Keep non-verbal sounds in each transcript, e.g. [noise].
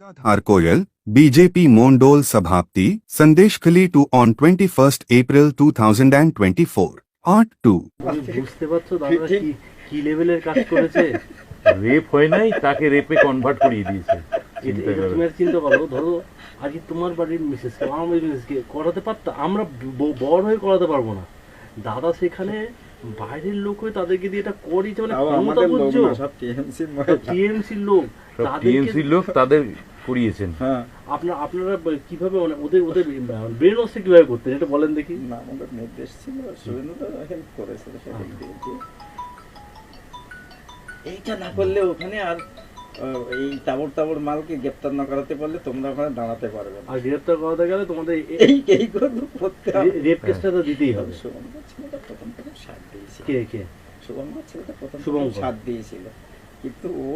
Gandhar Koyal, BJP Mondol Sabhapti, Sandesh to on 21st April 2024. Part 2. তুমি বুঝতে পারছ দাদা কি কি লেভেলের কাজ করেছে? রেপ হয় নাই তাকে রেপে কনভার্ট করিয়ে দিয়েছে। চিন্তা করো। তুমি আর চিন্তা করো ধরো আজকে তোমার বাড়ির মিসেস আমার বাড়ির মিসেসকে করাতে পারতাম আমরা বড় হয়ে করাতে পারব না। দাদা সেখানে বাইরের লোক হয়ে তাদেরকে দিয়ে এটা করিয়েছে মানে ক্ষমতা বুঝছ টিএমসির লোক টিএমসির লোক তাদের করিয়েছেন। হ্যাঁ। আপনার আপনারা কীভাবে ওদের ওদের ব্রেন ওয়াশটা কীভাবে করতেন এটা বলেন দেখি। না আমাদের নির্দেশ ছিল সুরেন্দ্র হেল্প সেদিক দিয়ে। এইটা না করলে ওখানে আর এই তাবড় তাবড় মালকে গ্রেপ্তার না করাতে পারলে তোমরা ওখানে দাঁড়াতে পারবে আর গ্রেফতার করাতে গেলে তোমাদের এই তো করতে হবে। রেপ কেসটা তো দিতেই হবে। শুভঙ্কর ছেলেটা প্রথম প্রথম সাথ দিয়েছিল। কে কে? শুভঙ্কর ছেলেটা প্রথম প্রথম সাথ দিয়েছিল। কিন্তু ও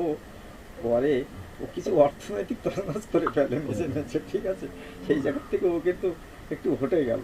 পরে ও কিছু অর্থনৈতিক তরনাজ করে ফেলে নিজে নিজে ঠিক আছে। সেই জায়গা থেকে ও কিন্তু একটু হটে গেল।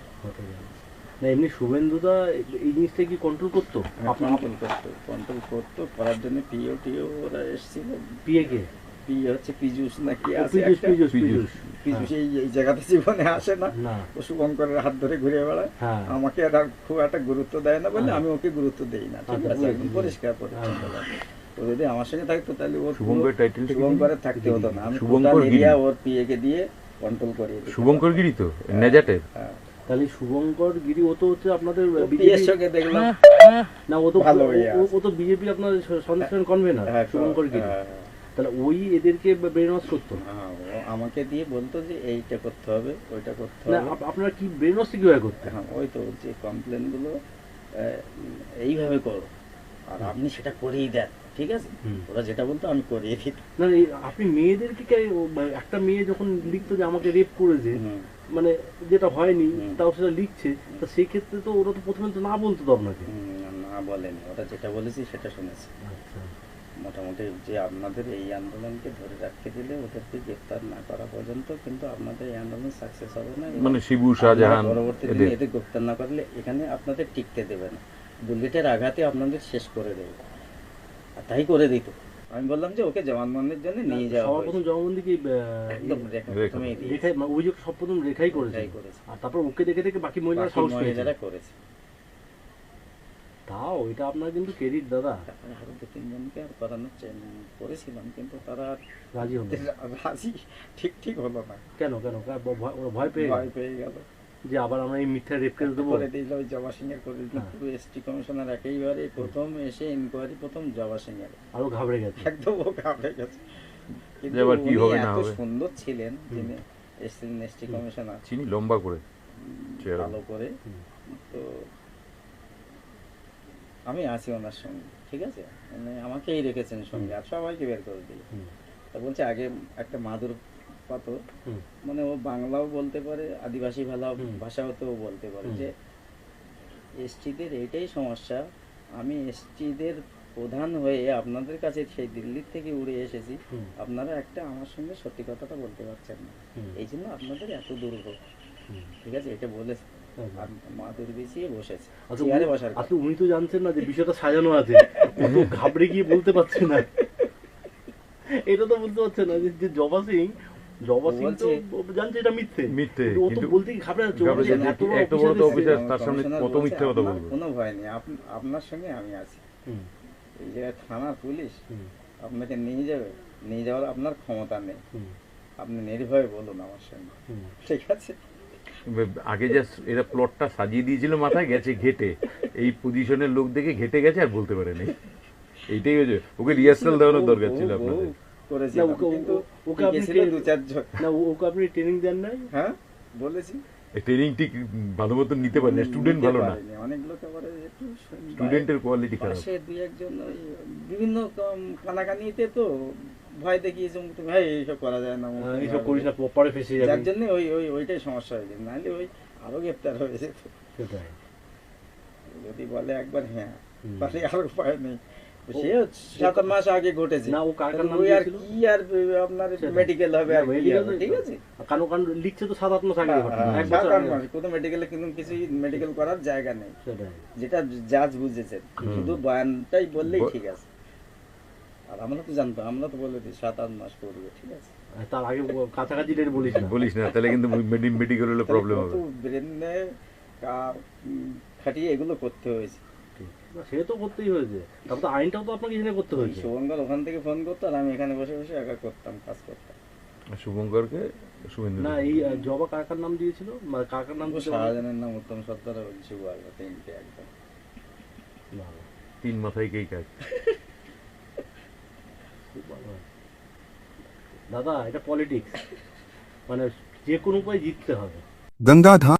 না এমনি শুভেন্দুদা এই জিনিসটা কি কন্ট্রোল করতো? আপনার কন্ট্রোল করতো কন্ট্রোল করতো। করার জন্য পিও টিও ওরা এসেছিল। পিএ কে? পি হচ্ছে পিজুস নাকি আছে পীযূষ একটা। পীযূষ পীযূষ। পীযূষ পিজুস এই এই জায়গাতে জীবনে আসে না। না। ও শুভঙ্করের হাত ধরে ঘুরে বেড়ায়। হ্যাঁ। আমাকে আর খুব একটা গুরুত্ব দেয় না বলে হ্যাঁ। আমি ওকে গুরুত্ব দেই না। ঠিক আচ্ছা, আছে একদম পরিষ্কার পরিচ্ছন্ন। লাগে। ও যদি আমার সঙ্গে থাকতো তাহলে ও শুভঙ্কর টাইটেল শুভঙ্করের থাকতে হতো না। আমি শুভঙ্কর এরিয়া ওর পিএ কে দিয়ে কন্ট্রোল দিতাম। শুভঙ্কর গিরি তো নেজাটের। হ্যাঁ। তাহলে শুভঙ্কর গিরি ও তো হচ্ছে আপনাদের ও বিজেপি পিএর সঙ্গে দেখলাম। না ও তো ভালো ও- তো বিজেপি আপনার কনভেনার হ্যাঁ, শুভঙ্কর গিরি। হ্যাঁ, তাহলে ওই এদেরকে ব্রেন ওয়াশ করতো না। হ্যাঁ, আমাকে দিয়ে বলতো যে এইটা করতে হবে ওইটা করতে হবে। আপ- আপনারা কি ব্রেন ওয়াশ কীভাবে করতেন? হ্যাঁ ওই তো যে কমপ্লেনগুলো আহ, এইভাবে করো। আর আপনি সেটা করেই দেন ঠিক আছে? ওরা যেটা বলতো আমি করিয়ে দিতাম। না আপনি মেয়েদেরকে কে- একটা মেয়ে যখন লিখতো যে আমাকে রেপ করেছে মানে যেটা হয়নি তাও সেটা লিখছে তা সেই ক্ষেত্রে তো ওরা তো প্রথমে তো না বলতো তো আপনাকে? না বলেনি। ওরা যেটা বলেছি সেটা শুনেছি। আচ্ছা। মোটামুটি যে আপনাদের এই আন্দোলনকে ধরে রাখতে দিলে ওদেরকে গ্রেফতার না করা পর্যন্ত কিন্তু আপনাদের এই আন্দোলন সাকসেস হবে না। মানে শিবু শাহজাহান আপনারা পরবর্তী এদের গ্রেপ্তার না করলে এখানে আপনাদের টিকতে দেবে না। বুলেটের আঘাতে আপনাদের শেষ করে দেবে। আর তাই করে দিত। আমি বললাম যে ওকে জবানবন্দির জন্য নিয়ে যাওয়া সবার। প্রথম জবানবন্দি কি একদম। রেখাই অভিযোগ সব প্রথম রেখাই করেছে। আর তারপর ওকে দেখে দেখে বাকি মহিলারা সাহস মহিলারা করেছে। তাও এটা আপনার কিন্তু ক্রেডিট দাদা। আরও দু তিনজনকে আর করানোর করেছিলাম কিন্তু তারা আর রাজি হলো রাজি ঠিক ঠিক হলো না। কেন কেন? ওরা ভয় পেয়ে ভয় পেয়ে গেল। যে আবার আমরা এই মিথ্যা কেস দেবো? করে দিল? ওই জবা সিং এর করে দিল। এসটি কমিশনার একেবারে প্রথম এসে ইনকোয়ারি প্রথম জবা সিং এর আরও ঘাবড়ে গেছে। একদম ও ঘাবড়ে গেছে। কিন্তু যে আবার কি হবে না এত হবে। সুন্দর ছিলেন যিনি এসছিলেন এসটি কমিশনার। চিনি লম্বা করে। ভালো করে। তো আমি আছি ওনার সঙ্গে ঠিক আছে? মানে আমাকেই রেখেছেন সঙ্গে আর সবাইকে বের করে দিল। তা বলছে আগে একটা মাদুর পাতো মানে ও বাংলাও বলতে পারে আদিবাসী হুম। ভাষাও তো বলতে পারে যে এসটিদের এইটাই সমস্যা। আমি এসটিদের প্রধান হয়ে আপনাদের কাছে সেই দিল্লির থেকে উড়ে এসেছি। আপনারা একটা আমার সঙ্গে সত্যি কথাটা বলতে পারছেন না। এই জন্য আপনাদের এত দুর্ভোগ। ঠিক আছে? এটা বলে হুম। আর মাদুর বিছিয়ে বসেছে। চেয়ারে উনি- বসার কথা। উনি তো জানছেন না যে বিষয়টা সাজানো আছে। ও ঘাবড়ে গিয়ে বলতে পারছে না। [laughs] এটা তো বলতে পারছে না যে- যে জবা সিং জবা সিং তো জানছে এটা মিথ্যে। মিথ্যে, ও তো কিন্তু বলতে গিয়ে ঘাবড়ে যাচ্ছে ও ঘাবড়ে বলছে, যাচ্ছে, এত বড় তো অফিসার অফিসার, তার সামনে কত মিথ্যে কথা আপনার কোনো ভয় নেই। আপনার সঙ্গে আমি আছি। এই জায়গায় থানার পুলিশ আপনাকে নিয়ে যাবে নিয়ে যাওয়ার আপনার ক্ষমতা নেই। আপনি নির্ভয়ে বলুন আমার সঙ্গে। ঠিক আছে? আগে যা এরা প্লটটা সাজিয়ে দিয়েছিল মাথায় গেছে ঘেটে। এই পজিশনের লোক দেখে ঘেটে গেছে আর বলতে পারেনি। এইটাই হয়েছে। ওকে রিহার্সাল দেওয়ানোর দরকার ছিল আপনাদের। ও করেছিল কিন্তু ওকে আপনি দু চারজন। না ওকে আপনি ট্রেনিং দেন নাই? হ্যাঁ বলেছি। ট্রেনিং ঠিক ভালো মতন নিতে পারে না স্টুডেন্ট ভালো না। পারেনি। অনেক লোক আবার একটু স্টুডেন্টের কোয়ালিটি খারাপ। পাশে দুই একজন বিভিন্ন কানাকানিতে তো ভয় মুক্তি ভাই এইসব করা যায় না মুক্তি এইসব করিস না পরে ফেসে যার জন্য ওই ওই ওইটাই সমস্যা হয়েছে নাহলে ওই আরও গ্রেপ্তার হয়ে সেটাই। যদি বলে একবার হ্যাঁ। তাহলে আর উপায় নেই। সে সাত মাস আগে ঘটেছে। না, ও কার কার নাম আর কি আর আপনার মেডিকেল হবে আর না, কি medical হবে, তো- ঠিক আছে? কানো কান লিখছে তো সাত আট মাস আগে ঘটনা, এক বছর আগে। কোনো মেডিকেলে কিন্তু কিছু মেডিকেল করার জায়গা নেই। যেটা জাজ বুঝেছেন। শুধু বয়ানটাই বললেই ঠিক আছে। আর আমরা তো জানতাম আমরা তো বলে দিই সাত আট মাস করবে ঠিক আছে? তার আগে কাছাকাছি ডেট বলিস না। বলিস না তাহলে কিন্তু মেডিকেল হলে প্রবলেম হবে। ব্রেনে খাটিয়ে এগুলো করতে হয়েছে। সে তো করতেই হয়েছে। তারপর আইনটাও তো আপনাকে করতে হয়েছে। শুভঙ্কর ওখান থেকে ফোন করতো আর আমি এখানে বসে বসে একা করতাম কাজ করতাম। শুভঙ্করকে শুভেন্দু না এই জবা কাকার নাম দিয়েছিল? মানে কাকার নাম নাম উত্তম সত্তর তিনটে একদম। তিন মাথায় কেই কাজ দাদা এটা পলিটিক্স। মানে যে কোনো উপায় জিততে হবে। গঙ্গাধা